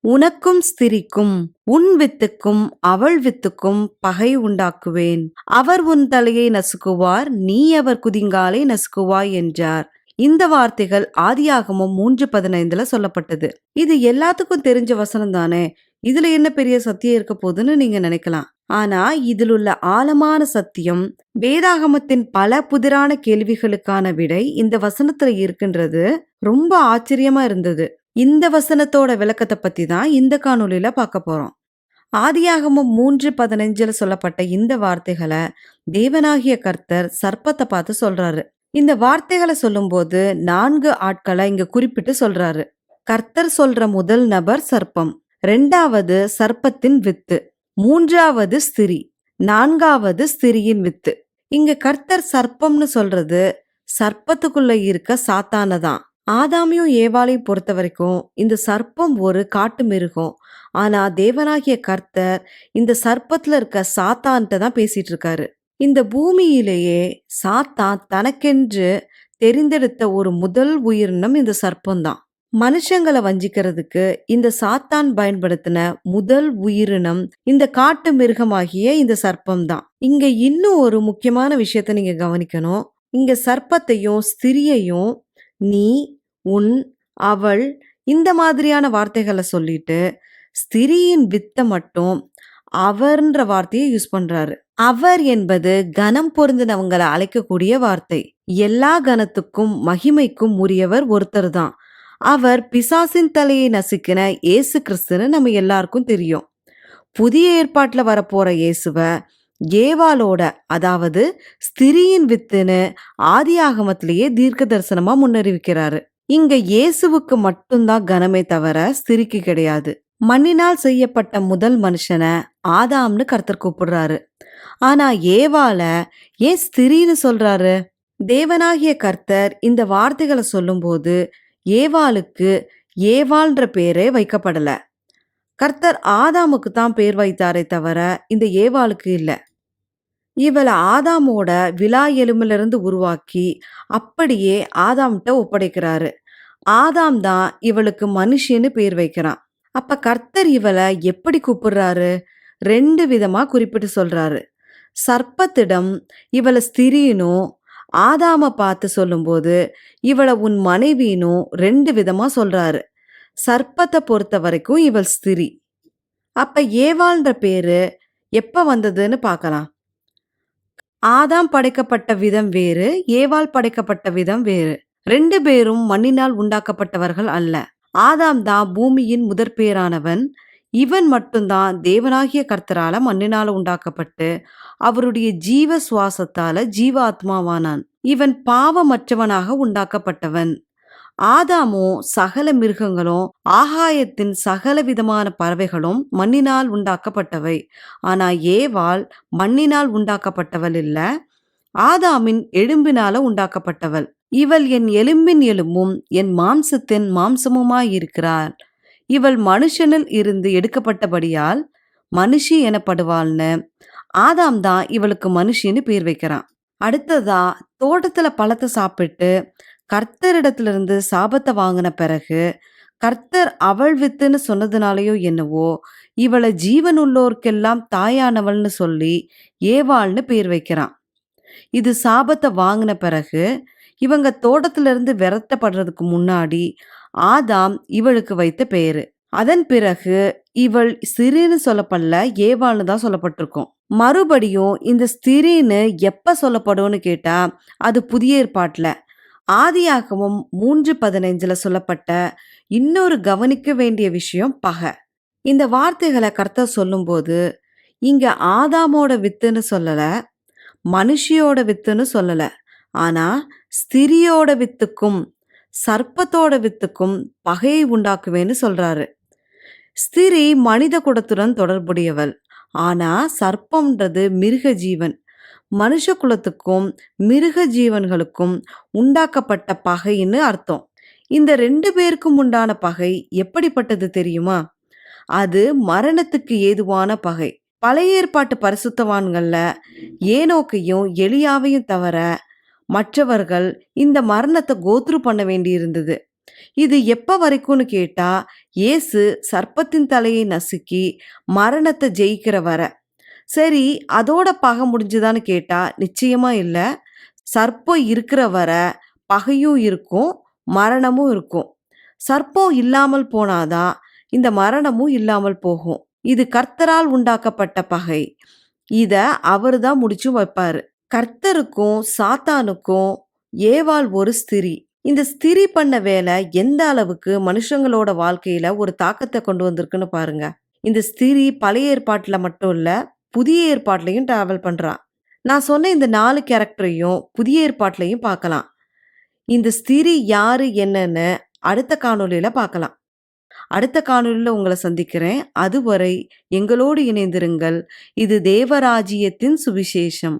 உனக்கும் ஸ்திரிக்கும் உன் வித்துக்கும் அவள் வித்துக்கும் பகை உண்டாக்குவேன். அவர் உன் தலையை நசுக்குவார் நீ அவர் குதிங்காலை நசுக்குவாய் என்றார். இந்த வார்த்தைகள் ஆதியாகமும் மூன்று பதினைந்துல சொல்லப்பட்டது. இது எல்லாத்துக்கும் தெரிஞ்ச வசனம் தானே? இதுல என்ன பெரிய சத்தியம் இருக்க போகுதுன்னு நீங்க நினைக்கலாம். ஆனா இதில் உள்ள ஆழமான சத்தியம் வேதாகமத்தின் பல புதிரான கேள்விகளுக்கான விடை இந்த வசனத்துல இருக்கின்றது. ரொம்ப ஆச்சரியமா இருந்தது. இந்த வசனத்தோட விளக்கத்தை பற்றி தான் இந்த காணொலியில் பார்க்க போகிறோம் ஆதியாகமும் மூன்று பதினஞ்சில் சொல்லப்பட்ட இந்த வார்த்தைகளை தேவனாகிய கர்த்தர் சர்ப்பத்தை பார்த்து சொல்றாரு. இந்த வார்த்தைகளை சொல்லும்போது நான்கு ஆட்களை இங்க குறிப்பிட்டு சொல்றாரு. கர்த்தர் சொல்ற முதல் நபர் சர்ப்பம். ரெண்டாவது சர்ப்பத்தின் வித்து. மூன்றாவது ஸ்திரி நான்காவது ஸ்திரியின் வித்து. இங்க கர்த்தர் சர்ப்பம்னு சொல்றது சர்ப்பத்துக்குள்ள இருக்க சாத்தானதான் ஆதாமியும் ஏவாளையும் பொறுத்த வரைக்கும் இந்த சர்ப்பம் ஒரு காட்டு மிருகம். ஆனா தேவனாகிய கர்த்தர் இந்த சர்ப்பத்துல இருக்க சாத்தான்கிட்ட தான் பேசிட்டு இருக்காரு. இந்த பூமியிலேயே சாத்தான் தனக்கென்று தெரிந்தெடுத்த ஒரு முதல் உயிரினம் இந்த சர்ப்பம்தான். மனுஷங்களை வஞ்சிக்கிறதுக்கு இந்த சாத்தான் பயன்படுத்தின முதல் உயிரினம் இந்த காட்டு மிருகமாகிய இந்த சர்ப்பம்தான். இங்க இன்னும் ஒரு முக்கியமான விஷயத்த நீங்க கவனிக்கணும். இங்க சர்ப்பத்தையும் ஸ்திரியையும் நீ உன் அவள் இந்த மாதிரியான வார்த்தைகளை சொல்லிட்டு ஸ்திரியின் வித்தை மட்டும் அவர்ன்ற வார்த்தையை யூஸ் பண்றாரு. அவர் என்பது கனம் பொருந்தினவங்களை அழைக்கக்கூடிய வார்த்தை. எல்லா கனத்துக்கும் மகிமைக்கும் உரியவர் ஒருத்தர் தான். அவர் பிசாசின் தலையை நசுக்கின இயேசு கிறிஸ்துன்னு நம்ம எல்லாருக்கும் தெரியும். புதிய ஏற்பாட்டில் வரப்போற இயேசுவை ஏவாளோட அதாவது ஸ்திரியின் வித்துன்னு ஆதி ஆகமத்திலேயே தீர்க்க தரிசனமா முன்னறிவிக்கிறாரு. இங்க இயேசுவுக்கு மட்டும்தான் கனமே தவிர ஸ்திரிக்கு கிடையாது. மண்ணினால் செய்யப்பட்ட முதல் மனுஷனை ஆதாம்னு கர்த்தர் கூப்பிடுறாரு. ஆனா ஏவால ஏன் ஸ்திரின்னு சொல்றாரு? தேவனாகிய கர்த்தர் இந்த வார்த்தைகளை சொல்லும்போது ஏவாளுக்கு ஏவாள்ன்ற பேரே வைக்கப்படல. கர்த்தர் ஆதாமுக்கு தான் பேர் வைத்தாரே தவிர இந்த ஏவாளுக்கு இல்லை. இவளை ஆதாமோட விழா எலும்பிலிருந்து உருவாக்கி அப்படியே ஆதாம்கிட்ட ஒப்படைக்கிறாரு. ஆதாம் தான் இவளுக்கு மனுஷின்னு பேர் வைக்கிறான். அப்ப கர்த்தர் இவளை எப்படி கூப்பிடுறாரு? ரெண்டு விதமா குறிப்பிட்டு சொல்றாரு. சர்ப்பத்திடம் இவளை ஸ்திரீனும் ஆதாம பார்த்து சொல்லும்போது இவளை உன் மனைவினும் ரெண்டு விதமா சொல்றாரு. சர்ப்பத்தை பொறுத்த வரைக்கும் இவள் ஸ்திரி. அப்ப ஏவாள்ன்ற பேரு எப்ப வந்ததுன்னு பார்க்கலாம். ஆதாம் படைக்கப்பட்ட விதம் வேறு ஏவால் படைக்கப்பட்ட விதம் வேறு. ரெண்டு பேரும் மண்ணினால் உண்டாக்கப்பட்டவர்கள் அல்ல. ஆதாம் தான் பூமியின் முதற் பேரானவன் இவன் மட்டும்தான் தேவனாகிய கர்த்தரால மண்ணினால உண்டாக்கப்பட்டு அவருடைய ஜீவ சுவாசத்தால ஜீவாத்மாவானான். இவன் பாவமற்றவனாக உண்டாக்கப்பட்டவன். ஆதாமோ சகல மிருகங்களும் ஆகாயத்தின் சகல விதமான பறவைகளும் மண்ணினால் உண்டாக்கப்பட்டவை. ஆனா ஏவாள் மண்ணினால் உண்டாக்கப்பட்டவள் இல்ல ஆதாமின் எலும்பினால உண்டாக்கப்பட்டவள். இவள் என் எலும்பின் எலும்பும் என் மாம்சத்தின் மாம்சமுமாயிருக்கிறாள். இவள் மனுஷனில் இருந்து எடுக்கப்பட்டபடியால் மனுஷி எனப்படுவாள்னு. ஆதாம் தான் இவளுக்கு மனுஷின்னு பேர் வைக்கிறான். அடுத்ததா தோட்டத்துல பழத்தை சாப்பிட்டு கர்த்தரிடத்திலிருந்து சாபத்தை வாங்கின பிறகு கர்த்தர் அவள் வித்துன்னு சொன்னதுனாலேயோ என்னவோ இவளை ஜீவனுள்ளோர்க்கெல்லாம் தாயானவள்னு சொல்லி ஏவாள்னு பேர் வைக்கிறான். இது சாபத்தை வாங்கின பிறகு இவங்க தோட்டத்திலிருந்து விரட்டப்படுறதுக்கு முன்னாடி ஆதாம் இவளுக்கு வைத்த பேரு. அதன் பிறகு இவள் சிறின்னு சொல்லப்படல ஏவாள்னு தான் சொல்லப்பட்டிருக்கும். மறுபடியும் இந்த ஸ்திரீன்னு எப்ப சொல்லப்படும்னு கேட்டா அது புதிய ஏற்பாட்டில். ஆதியாகமும் மூன்று பதினைஞ்சில் சொல்லப்பட்ட இன்னொரு கவனிக்க வேண்டிய விஷயம் பகை. இந்த வார்த்தைகளை கர்த்தர் சொல்லும்போது இங்கே ஆதாமோட வித்துன்னு சொல்லலை மனுஷியோட வித்துன்னு சொல்லலை. ஆனால் ஸ்திரியோட வித்துக்கும் சர்ப்பத்தோட வித்துக்கும் பகையை உண்டாக்குவேன்னு சொல்கிறாரு ஸ்திரி மனித குடத்துடன் தொடர்புடையவள். ஆனால் சர்ப்பம்ன்றது மிருக ஜீவன் மனுஷ குலத்துக்கும் மிருக ஜீவன்களுக்கும் உண்டாக்கப்பட்ட பகைன்னு அர்த்தம். இந்த ரெண்டு பேருக்கும் உண்டான பகை எப்படிப்பட்டது தெரியுமா? அது மரணத்துக்கு ஏதுவான பகை. பழைய ஏற்பாட்டு பரிசுத்தவான்கள்ல ஏனோக்கையும் எளியாவையும் தவிர மற்றவர்கள் இந்த மரணத்தை கோத்ரு பண்ண வேண்டியிருந்தது. இது எப்ப வரைக்கும்னு கேட்டா இயேசு சர்ப்பத்தின் தலையை நசுக்கி மரணத்தை ஜெயிக்கிற வர. சரி அதோட பகை முடிஞ்சுதான்னு கேட்டா நிச்சயமா இல்லை. சர்ப்பம் இருக்கிற வர பகையும் இருக்கும் மரணமும் இருக்கும். சர்ப்பம் இல்லாமல் போனாதான் இந்த மரணமும் இல்லாமல் போகும். இது கர்த்தரால் உண்டாக்கப்பட்ட பகை. இதை அவர் தான் முடிச்சு வைப்பார். கர்த்தருக்கும் சாத்தானுக்கும் ஏவாள் ஒரு ஸ்திரி. இந்த ஸ்திரி பண்ண வேலை எந்த அளவுக்கு மனுஷங்களோட வாழ்க்கையில ஒரு தாக்கத்தை கொண்டு வந்திருக்குன்னு பாருங்க. இந்த ஸ்திரி பழைய ஏற்பாட்டில் மட்டும் இல்லை புதிய ஏற்பாட்லையும் டிராவல் பண்ணுறான் நான் சொன்ன இந்த நாலு கேரக்டரையும் புதிய ஏற்பாட்லையும் பார்க்கலாம். இந்த ஸ்திரீ யாரு என்னன்னு அடுத்த காணொலியில் பார்க்கலாம். அடுத்த காணொலியில் உங்களை சந்திக்கிறேன். அதுவரை எங்களோடு இணைந்திருங்கள். இது தேவராஜ்யத்தின் சுவிசேஷம்.